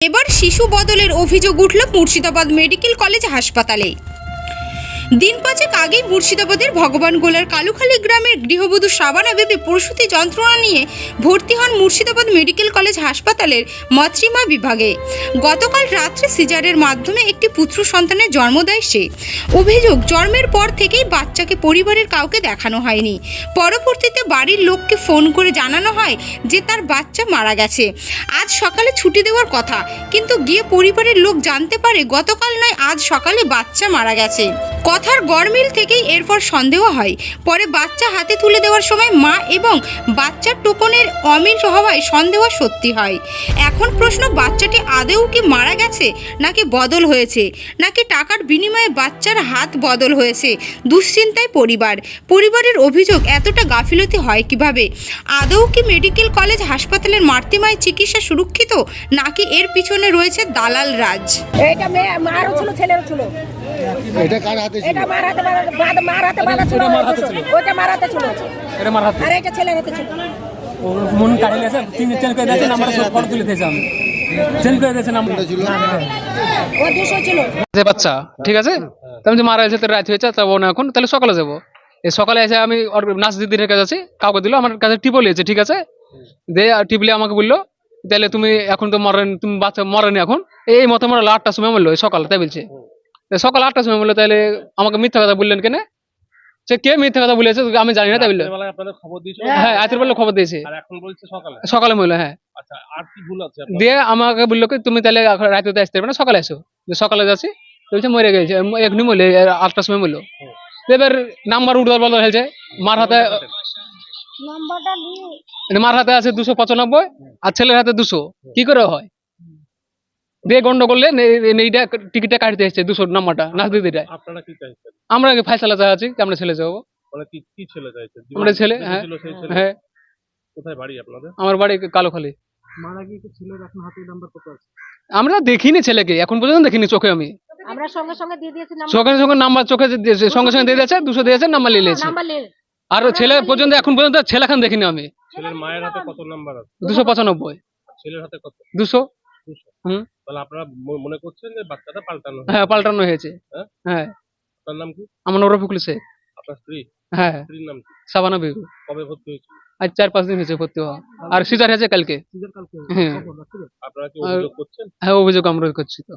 এবার শিশু বদলের অভিযোগ উঠল মুর্শিদাবাদ মেডিকেল কলেজ হাসপাতালে। দিন পাঁচেক আগেই মুর্শিদাবাদের ভগবান গোলার কালুখালী গ্রামের গৃহবধূ সাবানা বেবি প্রসূতি যন্ত্রণা নিয়ে ভর্তি হন মুর্শিদাবাদ মেডিকেল কলেজ হাসপাতালের মাতৃমা বিভাগে। গতকাল রাত্রে সিজারের মাধ্যমে একটি পুত্র সন্তানের জন্ম দেয় সে। অভিযোগ, জন্মের পর থেকেই বাচ্চাকে পরিবারের কাউকে দেখানো হয়নি। পরবর্তীতে বাড়ির লোককে ফোন করে জানানো হয় যে তার বাচ্চা মারা গেছে। আজ সকালে ছুটি দেওয়ার কথা, কিন্তু গিয়ে পরিবারের লোক জানতে পারে গতকাল নয়, আজ সকালে বাচ্চা মারা গেছে। কথার গড়মিল থেকেই এরপর সন্দেহ হয়। পরে বাচ্চা হাতে তুলে দেওয়ার সময় মা এবং বাচ্চার টোকনের অমিল হওয়ায় সন্দেহ সত্যি হয়। এখন প্রশ্ন বাচ্চাটি আদেও কি মারা গেছে নাকি বদল হয়েছে? নাকি টাকার বিনিময়ে বাচ্চার হাত বদল হয়েছে? দুশ্চিন্তায় পরিবার। পরিবারের অভিযোগ এতটা গাফিলতি হয় কীভাবে? আদৌ কি মেডিকেল কলেজ হাসপাতালের মাতৃমায় চিকিৎসা সুরক্ষিত নাকি এর পিছনে রয়েছে দালাল রাজ? এটা মেয়ে মারও ছিল ছেলেরও ছিল। এটা কার হাতে এটা মার হাতে বাঁধা- বাঁধা- মার হাতে বাঁধা ছিল। ওইটা মার হাতে ছিল। এটা মার হাতে। আর এটা ছেলের হাতে ছিল। ও মন কাটিয়ে গেছে তিন চেঞ্জ করে দিয়েছে নাম্বার সব ফটো তুলে দিয়েছে আমি। চেঞ্জ করে দিয়েছে নাম্বার ও দুশো ছিল। যে বাচ্চা ঠিক আছে? তুমি যে মারা গেছে তো রাত হয়েছে যাব না এখন তাহলে সকালে যাব। এই সকালে এসে আমি নাচ দিদির কাছে আছি কাউকে দিল আমার কাছে টিপো লিয়েছে ঠিক আছে? দিয়ে টিপলে আমাকে বলল তাহলে তুমি এখন তো মরেন তুমি বাচ্চা মরেনি এখন। এই মতো মরে আটটার সময় বলল এই সকাল তাই বলছে। সকাল আটটার সময় বলল তাহলে আমাকে মিথ্যা কথা বললেন কেন? সে কে মিথ্যা কথা বলেছে আমি জানি না তাই বলল। আপনাদের খবর হ্যাঁ রাতের বেলা খবর দিয়েছে। আর এখন বলছে সকালে? বলল হ্যাঁ। আচ্ছা আর কি ভুল আছে আপনার? দিয়ে আমাকে বলল কি তুমি তাহলে রাতে তো আসতে পারবে না সকালে এসো। দিয়ে সকালে যাচ্ছি বলছে মরে গেছে। এখনই মরলে আটটার সময় বলল। এবার নাম্বার উঠবার বলা হয়েছে। মার হাতে মার হাতে আছে দুশো পঁচানব্বই আর ছেলের হাতে দুশো। কি করে হয়? দিয়ে গন্ডগোল এইটা টিকিটটা কাটতে এসছে দুশো নাম্বারটা নাচ দিদিটা আপনারা কি চাইছেন? আমরা ফাইসালা চা আছি আমরা ছেলে যাব। কি কি ছেলে আমরা ছেলে, হ্যাঁ। ছিল। হ্যাঁ। কোথায় বাড়ি আপনাদের? আমার বাড়ি কালোখালি। মারা গিয়ে ছেলের এখন হাতে নাম্বার কত আছে? আমরা দেখিনি ছেলেকে এখন পর্যন্ত দেখিনি চোখে আমি। আমরা সঙ্গে সঙ্গে দিয়ে দিয়েছি সঙ্গে সঙ্গে নাম্বার চোখে দিয়েছে, সঙ্গে সঙ্গে দিয়ে দিয়েছে দুশো দিয়েছে নাম্বার নিয়ে নিয়েছে। আর ছেলে পর্যন্ত এখন পর্যন্ত ছেলেখান দেখিনি আমি। ছেলের মায়ের হাতে কত নাম্বার আছে? দুশো পঁচানব্বই। ছেলের হাতে কত? দুশো। তাহলে আপনারা মনে করছেন যে বাচ্চাটা পাল্টানো হয়েছে। হ্যাঁ পাল্টানো হয়েছে। হ্যাঁ? হ্যাঁ। আপনার নাম কি? আমার নাম রফিকুল শেখ। আপনার স্ত্রী? হ্যাঁ। স্ত্রীর নাম কি? সাবানা বেগু। কবে ভর্তি হয়েছিল? আজ চার পাঁচ দিন হয়েছে ভর্তি হওয়া। আর সিজার হয়েছে কালকে। হ্যাঁ। আপনারা কি অভিযোগ করছেন? হ্যাঁ অভিযোগ আমরা করছি তো।